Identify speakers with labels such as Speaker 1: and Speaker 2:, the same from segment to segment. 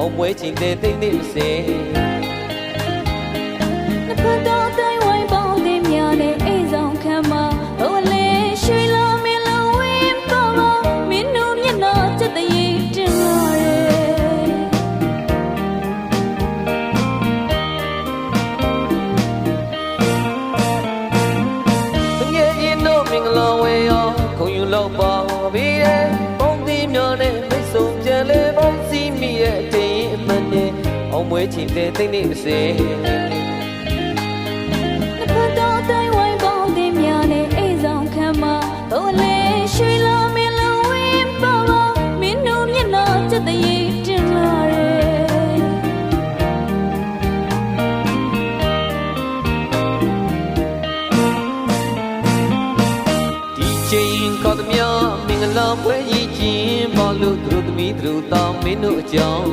Speaker 1: အောင်ပွဲချင်းတဲ့တိ
Speaker 2: ပွဲချင်းတဲ့တိတ်
Speaker 1: နေမစင်နှစ်
Speaker 2: ဖက်တော်တိုင်းဝိုင်းပေါင်းသည်များနဲ့အိမ်ဆောင်ခံမှာဘဝလေးရွှေလာမင်းလုံးဝင်းပါပါမင်းတို့မျက်နှာချက်တည်းတင်လာရဲ့
Speaker 1: ဒီချိန်ကောသမြမင်္ဂလာပွဲကြီးချင်းပါလို့သူတို့သမီးသူတို့တောင်းမင်းတို့အကြောင်း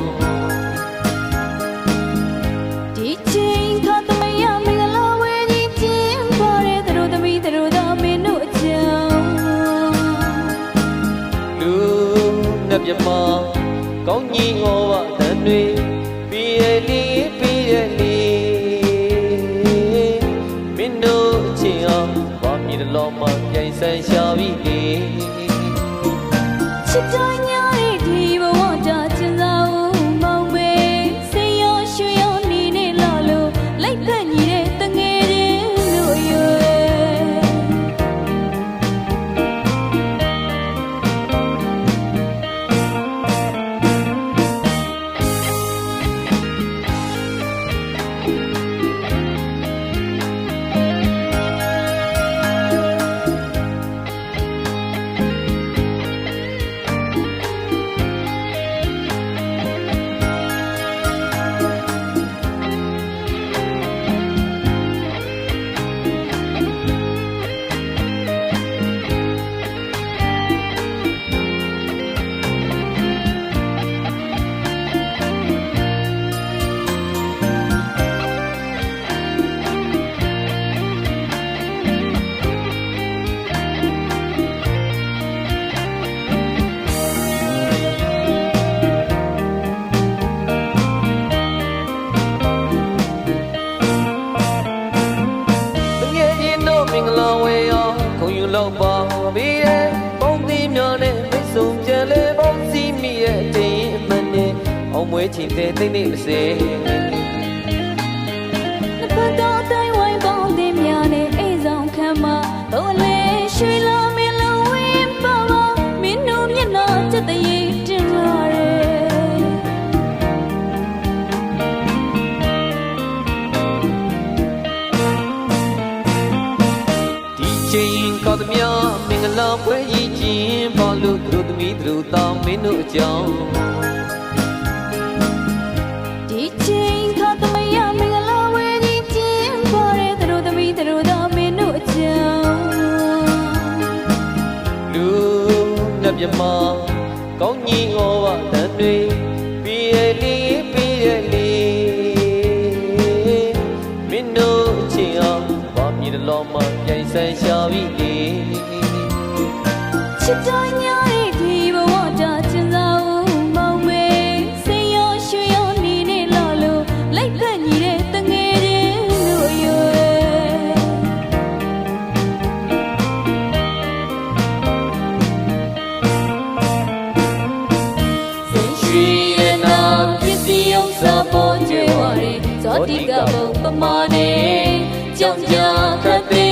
Speaker 2: လောမှ
Speaker 1: ပြိုင်ဆိုင်ရှာပြီလေ
Speaker 2: ချစ်တိုင်းညာတဲ့ နဲ့
Speaker 1: အောင်ပွဲချင်းတဲ့တိတ်နေမစင်
Speaker 2: နှစ်ဖက်တော်တိုင်းဝိုင်းပေါင်းသည်များနဲ့အိမ်ဆောင်ခံမှာဘဝလေးရွှေလာမင်းလုံးဝင်းပါပါမင်းတို့မျက်နှာချက်တည်းတင်လာရဲ့
Speaker 1: ဒီချိန်ကောသမြမင်္ဂလာပွဲကြီးချင်းပါလို့သူတို့သမီးသူတို့တောင်းမင်းတို့အကြောင်း
Speaker 2: နဲ့ပြမကောင်း
Speaker 1: ကြီးဟောပါတန်တွေပြီးရလီပြီးရလီမင်းတို့အချင်းအောင်ဘာမြည်လောမှပြိုင်ဆိုင်ရှာပြီလေ
Speaker 2: ချစ်တိုင်းညာ တိကဘုံပမာနေကြောင့်ကြာခတ်သိ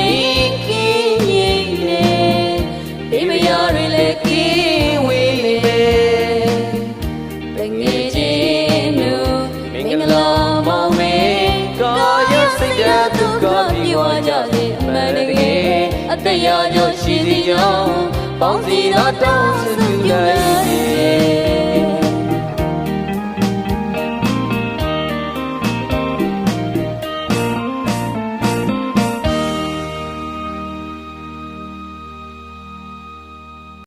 Speaker 2: ခင်းငိမ့်နေဒီမယားတွေလည်းကင်းဝေးလေတငယ်ချင်းတို့မင်္ဂလာမောင်မေကာယစိတ်ဓာတ်ဒုက္ခပြေဝကြစေအမှန်တကယ်အတ္တရာကြောင့်ရှိစီကြောင့်ပေါင်းစီသောတောင်းစုပြုလိုက်